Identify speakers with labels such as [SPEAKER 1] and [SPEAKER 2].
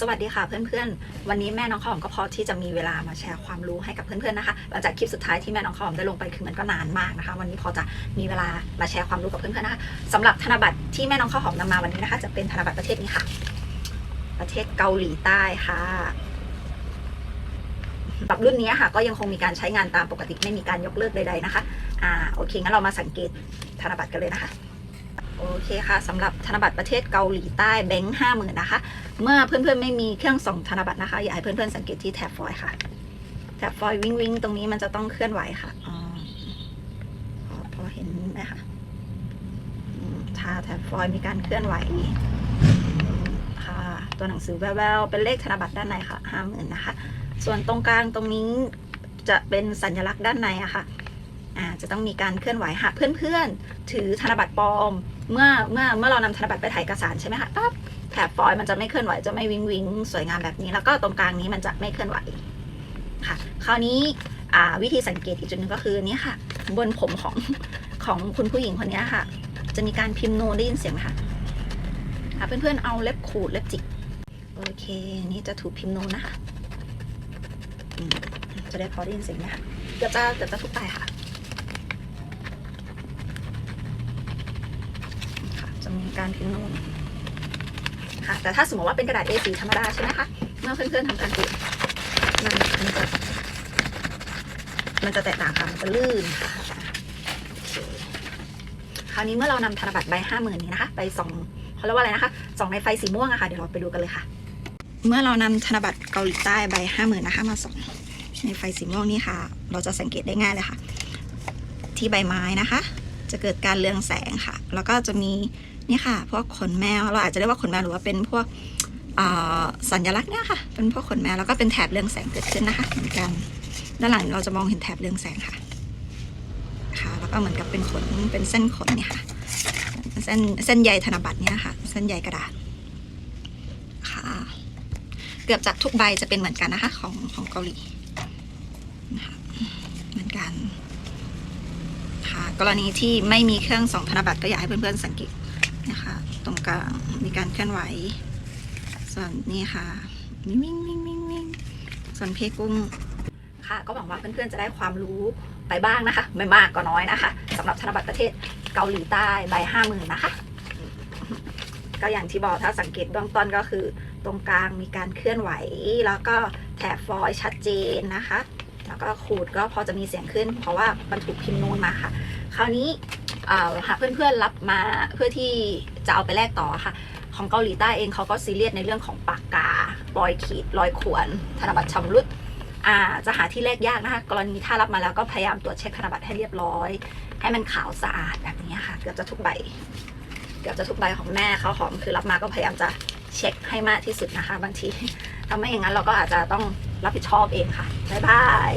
[SPEAKER 1] สวัสดีค่ะเพื่อนๆ วันนี้แม่น้องข้าวหอมก็พอที่จะมีเวลามาแชร์ความรู้ให้กับเพื่อนๆนะคะหลังจากคลิปสุดท้ายที่แม่น้องข้าวหอมได้ลงไปคือมันก็นานมากนะคะ วันนี้พอจะมีเวลามาแชร์ความรู้กับเพื่อนๆนะคะสำหรับธนบัตรที่แม่น้องข้าวหอมนำมาวันนี้นะคะ จะเป็นธนบัตรประเทศนี้ค่ะ ประเทศเกาหลีใต้ค่ะสำหรับรุ่นนี้ค่ะ ก็ยังคงมีการใช้งานตามปกติไม่มีการยกเลิกใดๆนะคะอ่าโอเคงั้นเรามาสังเกตธนบัตรกันเลยนะคะ โอเคค่ะสำหรับธนบัตรประเทศเกาหลีใต้แบงค์ห้าหมื่นนะคะ เมื่อเพื่อนๆไม่มีเครื่องส่องธนบัตรนะคะ อยากให้เพื่อนๆสังเกตที่แท็บฟอยล์ค่ะ แท็บฟอยล์วิ่งวิ่งตรงนี้มันจะต้องเคลื่อนไหวค่ะอ๋อพอเห็นไหมคะอืมถ้าแท็บฟอยล์มีการเคลื่อนไหวค่ะ ตัวหนังสือแววๆเป็นเลขธนบัตรด้านในค่ะห้าหมื่นนะคะ ส่วนตรงกลางตรงนี้จะเป็นสัญลักษณ์ด้านในอะค่ะอ่า จะต้องมีการเคลื่อนไหวหากเพื่อนๆ ถือธนบัตรปลอม เมื่อเมื่อเมื่อเรานำธนบัตรไปถ่ายเอกสารใช่ไหมคะปั๊บแถบฟอยล์มันจะไม่เคลื่อนไหวจะไม่วิงวิงสวยงามแบบนี้ แล้วก็ตรงกลางนี้มันจะไม่เคลื่อนไหวค่ะ คราวนี้วิธีสังเกตอีกจุดหนึ่งก็คือนี่ค่ะ บนผมของของคุณผู้หญิงคนนี้ค่ะ จะมีการพิมพ์โนได้ยินเสียงไหมคะอะเพื่อนๆเอาเล็บขูดเล็บจิกโอเคนี่จะถูกพิมพ์โนนะคะจะได้พอได้ยินเสียงไหมคะเกือบจะเกือบจะทุกไปค่ะ จะมีการพิมพ์น้ตค่ะแต่ถ้าสมมติว่าเป็นกระดาษ A4 ธรรมดาใช่ไหมคะเมื่อเพื่อนๆทำการติดมันมันจะมันจะแตกต่างค่ะมันจะลื่นค่ะคราวนี้เมื่อเรานำธนบัตรใบห้าหมื่นนี้นะคะไปสองเขาเรียกว่าอะไรนะคะสองในไฟสีม่วงอะค่ะเดี๋ยวเราไปดูกันเลยค่ะ เมื่อเรานำธนบัตรเกาหลีใต้ใบห้าหมื่นนะคะมาสองในไฟสีม่วงนี้ค่ะ เราจะสังเกตได้ง่ายเลยค่ะ ที่ใบไม้นะคะ จะเกิดการเรืองแสงค่ะ แล้วก็จะมีนี่ค่ะพวกขนแมวเราอาจจะเรียกว่าขนแมวหรือว่าเป็นพวกสัญลักษณ์เนี่ยค่ะ เป็นพวกขนแมวแล้วก็เป็นแถบเรืองแสงเกิดขึ้นนะคะ เหมือนกันด้านหลังเราจะมองเห็นแถบเรืองแสงค่ะค่ะ แล้วก็เหมือนกับเป็นขนเป็นเส้นขนเนี่ยค่ะเส้นเส้นใยธนบัตรเนี่ยค่ะ เส้นใยกระดาษค่ะ เกือบจะทุกใบจะเป็นเหมือนกันนะคะ ของของเกาหลีนะคะเหมือนกัน กรณีที่ไม่มีเครื่องส่องธนบัตรก็อยากให้เพื่อนๆสังเกตนะคะ ตรงกลางมีการเคลื่อนไหว ส่วนนี่ค่ะวิ่งวิ่งวิ่งวิ่งวิ่งส่วนเพกุ้งค่ะ ก็หวังว่าเพื่อนๆจะได้ความรู้ไปบ้างนะคะ ไม่มากก็น้อยนะคะสำหรับธนบัตรประเทศเกาหลีใต้ใบห้าหมื่นนะคะก็อย่างที่บอกถ้าสังเกตเบื้องต้นก็คือ ตรงกลางมีการเคลื่อนไหว แล้วก็แถบฟอยชัดเจนนะคะ แล้วก็ขูดก็พอจะมีเสียงขึ้น เพราะว่ามันถูกพิมพ์นูนมาค่ะ คราวนี้เอ่อหากเพื่อนๆรับมาเพื่อที่จะเอาไปแลกต่อค่ะ ของเกาหลีใต้เองเขาก็ซีเรียสในเรื่องของปากการอยขีดรอยข่วนธนบัตรชำรุดจะหาที่แลกยากนะคะ กรณีถ้ารับมาแล้วก็พยายามตรวจเช็คธนบัตรให้เรียบร้อย ให้มันขาวสะอาดแบบนี้ค่ะ เกือบจะทุกใบ เกือบจะทุกใบของแม่เขาหอมคือรับมาก็พยายามจะ เช็คให้มากที่สุดนะคะ บางทีถ้าไม่อย่างนั้นเราก็อาจจะต้องรับผิดชอบเองค่ะบ๊ายบาย